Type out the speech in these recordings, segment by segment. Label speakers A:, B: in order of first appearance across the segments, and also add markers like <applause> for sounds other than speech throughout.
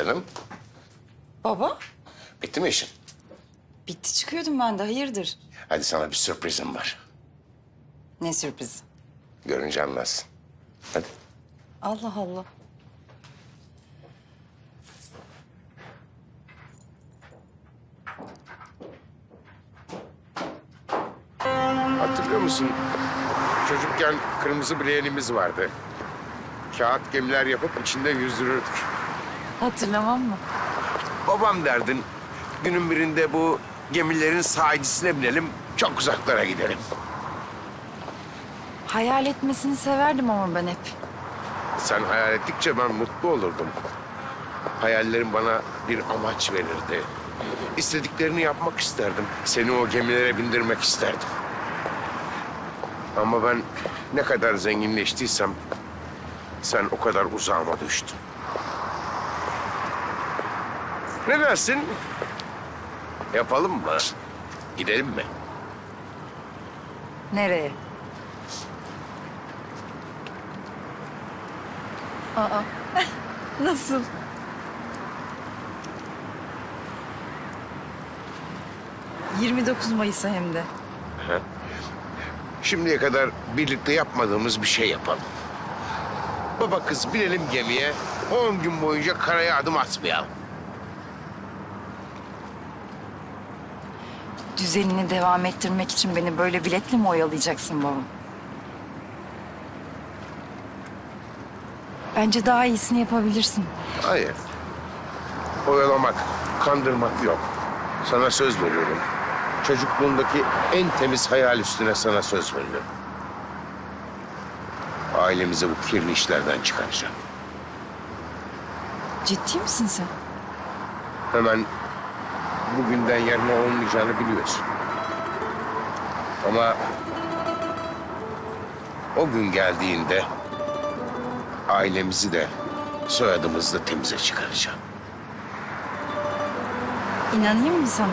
A: Canım,
B: Baba?
A: bitti mi işin?
B: Bitti çıkıyordum ben de hayırdır?
A: Hadi sana bir sürprizim var.
B: Ne sürpriz?
A: Görünce anlarsın. Hadi.
B: Allah Allah.
A: Hatırlıyor musun? Çocukken kırmızı bileğenimiz vardı. Kağıt gemiler yapıp içinde yüzdürürdük.
B: Hatırlamam mı?
A: Babam derdin, günün birinde bu gemilerin sahicisine binelim, çok uzaklara gidelim.
B: Hayal etmesini severdim ama ben hep.
A: Sen hayal ettikçe ben mutlu olurdum. Hayallerim bana bir amaç verirdi. İstediklerini yapmak isterdim. Seni o gemilere bindirmek isterdim. Ama ben ne kadar zenginleştiysem sen o kadar uzağıma düştün. Ne dersin? Yapalım mı? Gidelim mi?
B: Nereye? Aa. <laughs> Nasıl? ...29 Mayıs'a hem de.
A: Şimdiye kadar birlikte yapmadığımız bir şey yapalım. Baba kız binelim gemiye. 10 gün boyunca karaya adım atmayalım.
B: Düzenini devam ettirmek için beni böyle biletle mi oyalayacaksın babam? Bence daha iyisini yapabilirsin.
A: Hayır. Oyalamak, kandırmak yok. Sana söz veriyorum. Çocukluğundaki en temiz hayal üstüne sana söz veriyorum. Ailemizi bu kirli işlerden çıkaracağım.
B: Ciddi misin sen?
A: Hemen bugünden yarına olmayacağını biliyorsun. Ama o gün geldiğinde ailemizi de soyadımızı da temize çıkaracağım.
B: İnanayım mı sana?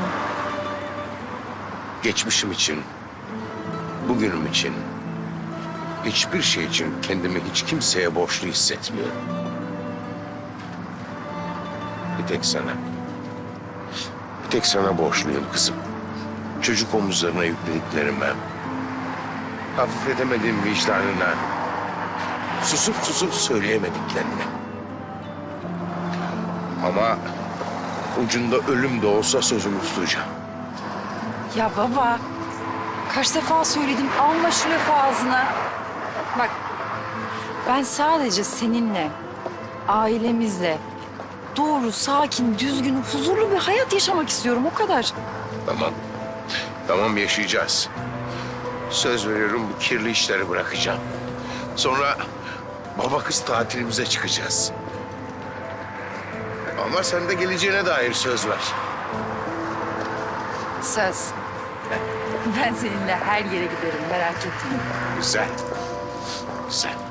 A: Geçmişim için, bugünüm için, hiçbir şey için kendimi hiç kimseye borçlu hissetmiyorum. Bir tek sana. Tek sana borçluyum kızım. Çocuk omuzlarına yüklediklerime, hafifletemediğim vicdanına, susup susup söyleyemediklerine. Ama ucunda ölüm de olsa sözümü tutacağım.
B: Ya baba, kaç defa söyledim alma şu lafı ağzına. Bak, ben sadece seninle, ailemizle doğru, sakin, düzgün, huzurlu bir hayat yaşamak istiyorum o kadar.
A: Tamam. Tamam yaşayacağız. Söz veriyorum bu kirli işleri bırakacağım. Sonra baba kız tatilimize çıkacağız. Ama sen de geleceğine dair söz ver.
B: Söz. Ben seninle her yere giderim merak etme.
A: Güzel. Güzel.